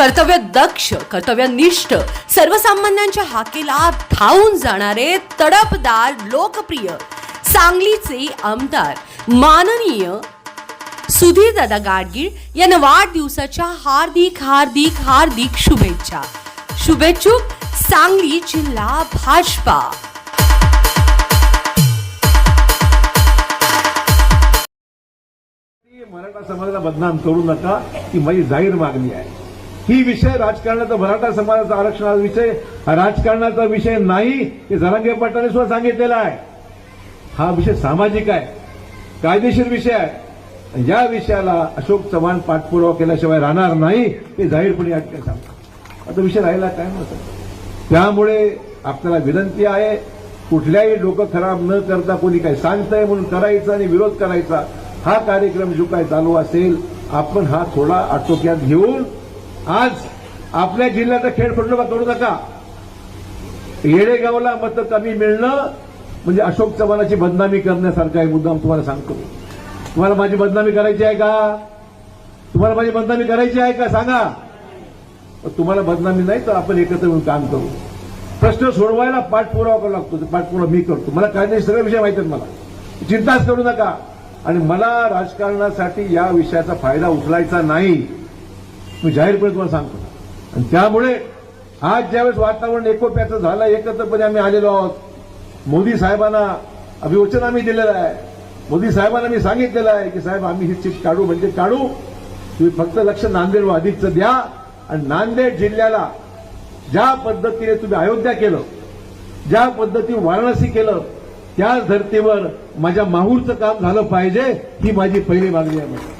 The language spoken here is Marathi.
कर्तव्य दक्ष कर्तव्यनिष्ठ सर्वसामान्यांच्या हाकेला धावून जाणारे तडपदार लोकप्रिय सांगलीचे आमदार माननीय सुधीर दादा गाडगीळ यांना वाढदिवसाच्या हार्दिक हार्दिक हार्दिक शुभेच्छा. शुभेच्छुक सांगली जिल्हा भाजपा. मराठा समाजाला बदनाम करू नका ही माझी जाहीर मागणी आहे. ही विषय राजकारणाचा मराठा समाजाचा आरक्षणाचा विषय हा राजकारणाचा विषय नाही हे जरांगे पाटलांनी सुद्धा सांगितलेला आहे. हा विषय सामाजिक आहे कायदेशीर विषय आहे. या विषयाला अशोक चव्हाण पाठपुरावा केल्याशिवाय राहणार नाही हे जाहीरपणे या ठिकाणी सांगतो आता विषय राहिला काय नसतं त्यामुळे आपल्याला विनंती आहे कुठल्याही डोकं खराब न करता कोणी काही सांगतंय म्हणून करायचं आणि विरोध करायचा हा कार्यक्रम जो काय चालू असेल आपण हा थोडा आटोक्यात घेऊन आज आपल्या जिल्ह्याचा खेळ फडणवा करू नका. येडेगावला मतं कमी मिळणं म्हणजे अशोक चव्हाणाची बदनामी करण्यासारखा आहे मुद्दा तुम्हाला सांगतो. तुम्हाला माझी बदनामी करायची आहे का? तुम्हाला माझी बदनामी करायची आहे का? सांगा. तुम्हाला बदनामी नाही तर आपण एकत्र येऊन काम करू. प्रश्न सोडवायला पाठपुरावा करावा लागतो. पाठपुरावा मी करतो. मला काय नाही सगळे विषय माहिती आहेत मला. चिंताच करू नका. आणि मला राजकारणासाठी या विषयाचा फायदा उचलायचा नाही. मी जाहीरपणे तुम्हाला सांगतो. आणि त्यामुळे आज ज्यावेळेस वातावरण एकोप्याचं झालं एकत्रपणे आम्ही आलेलो आहोत. मोदी साहेबांना अभिवचन आम्ही दिलेलं आहे. मोदी साहेबांना मी सांगितलेलं आहे की साहेब आम्ही ही सीट काढू म्हणजे काढू. तुम्ही फक्त लक्ष नांदेड अधिकचं द्या. आणि नांदेड जिल्ह्याला ज्या पद्धतीने तुम्ही अयोध्या केलं ज्या पद्धती वाराणसी केलं त्याच धर्तीवर माझ्या माहूरचं काम झालं पाहिजे ही माझी पहिली मागणी आहे.